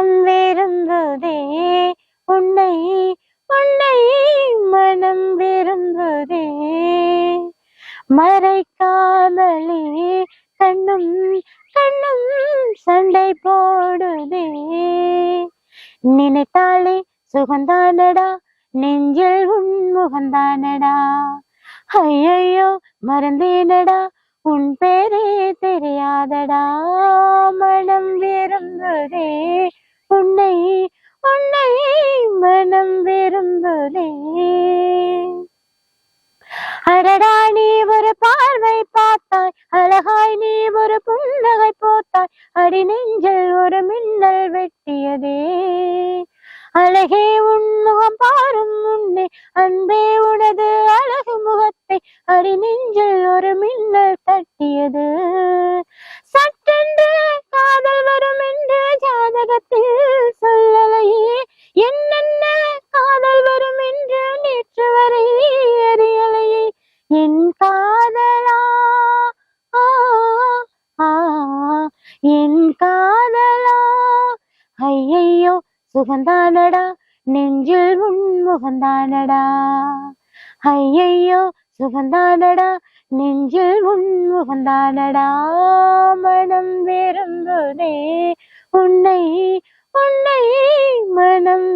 மனம் விரும்புதே. உன்னை உன்னை மனம் விரும்புதே. மறைக்காமலே கண்ணும் கண்ணும் சண்டை போடுதே. நினைத்தாலே சுகந்தானடா நெஞ்சில் உன் முகந்தானடா. ஐயையோ மறந்தேனடா உன் பேரே தெரியாதடா. மனம் விரும்புதே. நெஞ்சில் ஒரு மின்னல் வெட்டியதே. அழகே உன்முகம் பாரும் உன்னை அன்பே உனது அழகு முகத்தை அடி நெஞ்சில் ஒரு மின்னல் தட்டியது. சட்டென்று காதல் வரும் என்று ஜாதகத்தில் சொல்லலையே என்னென்ன காதல் வரும் என்று நேற்று வரை அறியலையே. என் காதலா ஆ, என் சுகந்தானடா நெஞ்சில் உன் முகந்தானடா. ஐயையோ சுகந்தானடா நெஞ்சில் உன் முகந்தானடா. மனம் விரும்புதே உன்னை உன்னை மனம்